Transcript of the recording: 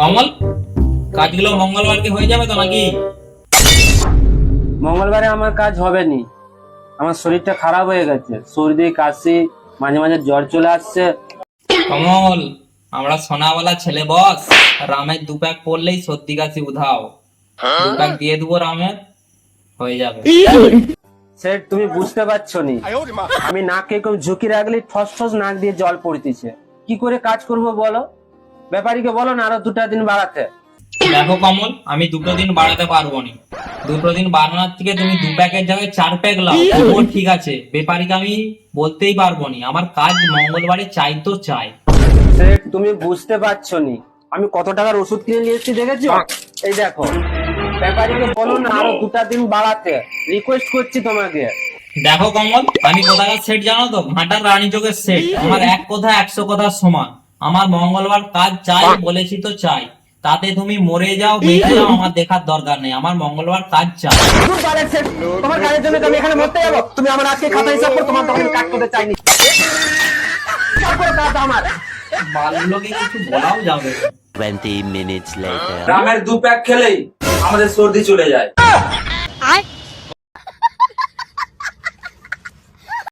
কমল কাজগুলো মঙ্গলবারকে হয়ে যাবে তো নাকি? মঙ্গলবারে আমার কাজ হবে নি আমার শরীরটা খারাপ হয়ে গেছে। সর্দি কাশি মাঝে মাঝে জ্বর চলে আসছে। কমল আমরা সোনাওয়ালা ছেলে বস। রামের দু প্যাক পড়লেই সত্যি কাশি উধাও। দু প্যাক দিয়ে দেবো রামের। হয়ে যাবে। সেট তুমি বুঝতে পারছ নি। আমি নাকে কেউ ঝুঁকি রাখলে ঠস ঠস নাক দিয়ে জল পড়তেছে। কি করে কাজ করব বলো? ব্যাপারীকে বলো না আরও দুটা দিন বাড়াতে। দেখো কমল আমি দুটো দিন বাড়াতে পারব না। দুটো দিন বাড়ানোর থেকে তুমি দু প্যাকের জায়গায় চার প্যাক লাও। তবুও ঠিক আছে ব্যাপারীকে আমি বলতেই পারব না। আমার কাজ মঙ্গলবারে চাই তো চাই। সেট তুমি বুঝতে পারছ নি। আমি কত টাকার ওষুধ কিনে নিয়ে এসেছি দেখেছ? এই দেখো ব্যাপারীকে বলো না আরও দুটা দিন বাড়াতে। রিকোয়েস্ট করছি তোমাকে। দেখো কমল আমি কোথাকার সেট জানো তো? ঘাটার রানী চোখের সেট আমার এক কথা একশো কথা সমান। আমার মঙ্গলবার কাজ চাই বলেছি তো চাই। তাতে তুমি মরে যাও বেঁচে যাও আমার দেখার দরকার নেই। আমার মঙ্গলবার কাজ চাই। তোমার কাজের জন্য আমি এখানে মরতে যাব। তুমি আমার আজকে খাতা হিসাব করে তোমার দোকানে কাজ করতে চাইনি। আমার। মালগুলোকে কিছু বলাও যাবে। না। 20 minutes later. রামের দু প্যাক খেলেই আমাদের সর্দি চলে যায়।